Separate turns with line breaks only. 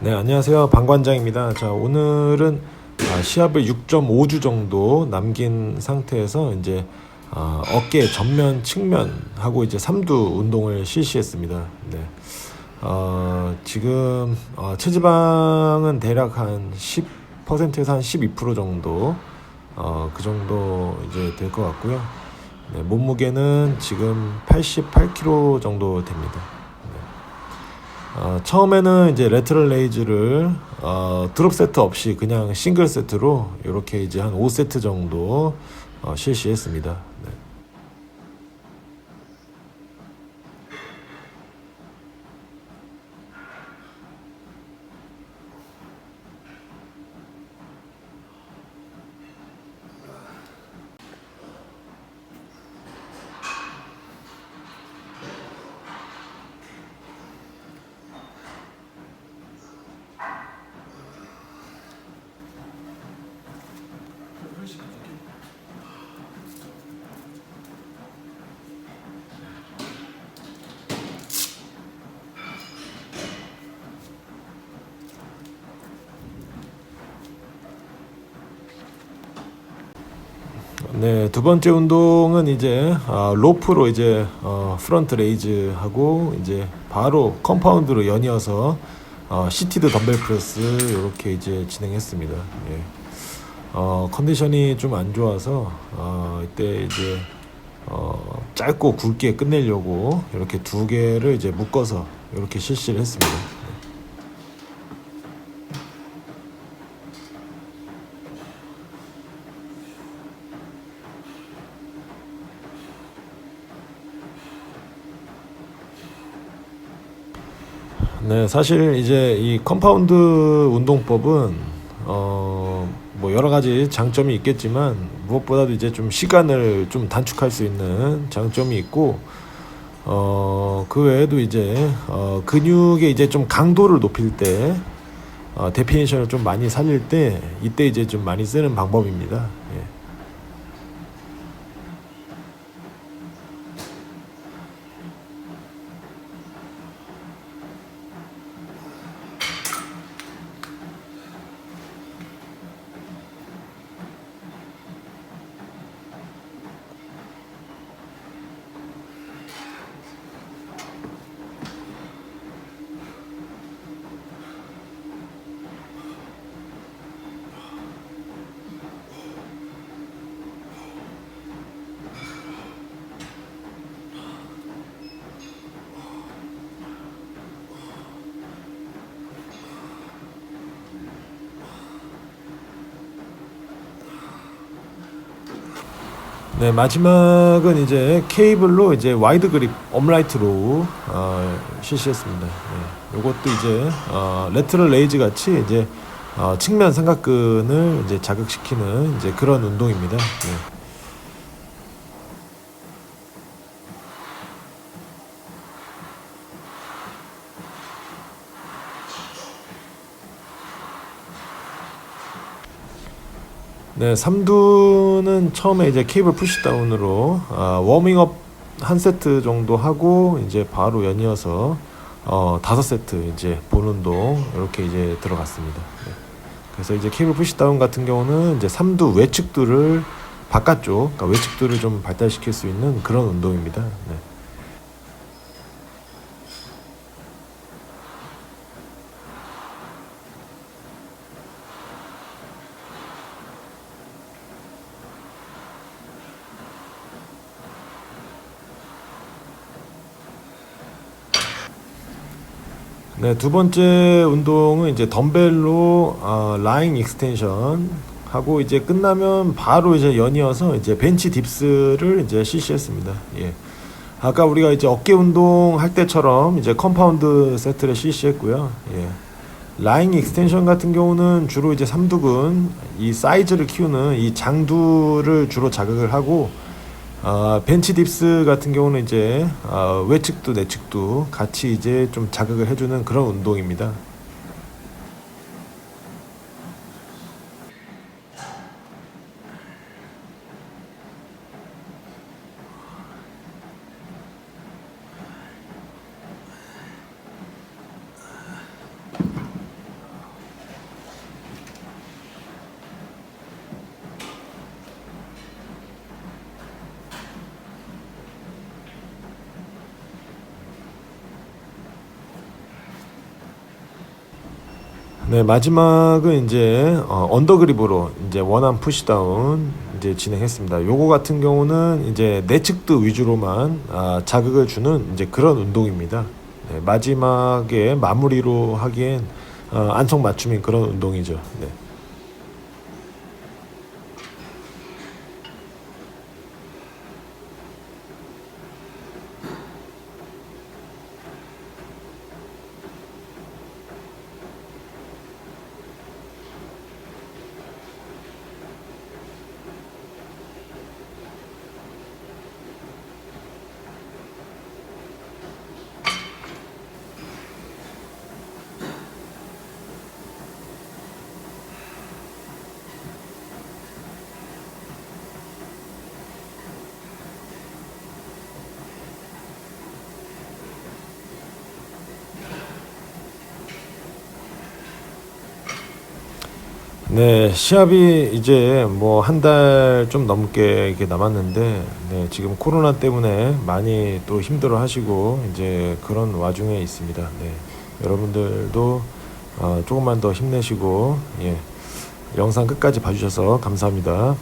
네, 안녕하세요. 방관장입니다. 자, 오늘은 아, 시합을 6.5주 정도 남긴 상태에서 이제 아, 어깨 전면 측면 하고 이제 삼두 운동을 실시했습니다. 네. 어, 지금 어, 체지방은 대략 한 10%에서 한 12% 정도 어, 그 정도 이제 될 것 같고요. 네, 몸무게는 지금 88kg 정도 됩니다. 어, 처음에는 이제 레트럴 레이즈를 어, 드롭 세트 없이 그냥 싱글 세트로 이렇게 이제 한 5세트 정도 어, 실시했습니다. 네. 네, 두 번째 운동은 이제 아, 로프로 이제 어, 프런트 레이즈 하고 이제 바로 컴파운드로 연이어서 어, 시티드 덤벨 프레스 이렇게 이제 진행했습니다. 예. 어, 컨디션이 좀 안 좋아서 어, 이때 이제 어, 짧고 굵게 끝내려고 이렇게 두 개를 이제 묶어서 이렇게 실시를 했습니다. 네, 사실 이제 이 컴파운드 운동법은 어, 뭐 여러 가지 장점이 있겠지만 무엇보다도 이제 좀 시간을 좀 단축할 수 있는 장점이 있고 어, 그 외에도 이제 어, 근육의 이제 좀 강도를 높일 때 어, 데피니션을 좀 많이 살릴 때 이때 이제 좀 많이 쓰는 방법입니다. 예. 네, 마지막은 이제 케이블로 이제 와이드 그립 업라이트 로우 어, 실시했습니다. 네, 요것도 이제 어, 레트럴 레이즈 같이 이제 어, 측면 삼각근을 이제 자극시키는 이제 그런 운동입니다. 네. 네, 삼두는 처음에 이제 케이블 푸시다운으로 아, 워밍업 한 세트 정도 하고 이제 바로 연이어서 어, 다섯 세트 이제 본 운동 이렇게 이제 들어갔습니다. 네. 그래서 이제 케이블 푸시다운 같은 경우는 이제 삼두 외측두를 바깥쪽, 그러니까 외측두를 좀 발달시킬 수 있는 그런 운동입니다. 네. 네, 두 번째 운동은 이제 덤벨로 어, 라인 익스텐션 하고 이제 끝나면 바로 이제 연이어서 이제 벤치 딥스를 이제 실시했습니다. 예. 아까 우리가 이제 어깨 운동 할 때처럼 이제 컴파운드 세트를 실시했고요. 예. 라인 익스텐션 같은 경우는 주로 이제 삼두근 이 사이즈를 키우는 이 장두를 주로 자극을 하고 아, 벤치 딥스 같은 경우는 이제 아, 외측도 내측도 같이 이제 좀 자극을 해주는 그런 운동입니다. 네, 마지막은 이제 어, 언더그립으로 이제 원암 푸시다운 이제 진행했습니다. 요거 같은 경우는 이제 내측드 위주로만 아, 자극을 주는 이제 그런 운동입니다. 네, 마지막에 마무리로 하기엔 어, 안성 맞춤인 그런 운동이죠. 네. 네, 시합이 이제 뭐 한 달 좀 넘게 이렇게 남았는데, 네, 지금 코로나 때문에 많이 또 힘들어 하시고, 이제 그런 와중에 있습니다. 네, 여러분들도 어, 조금만 더 힘내시고, 예, 영상 끝까지 봐주셔서 감사합니다.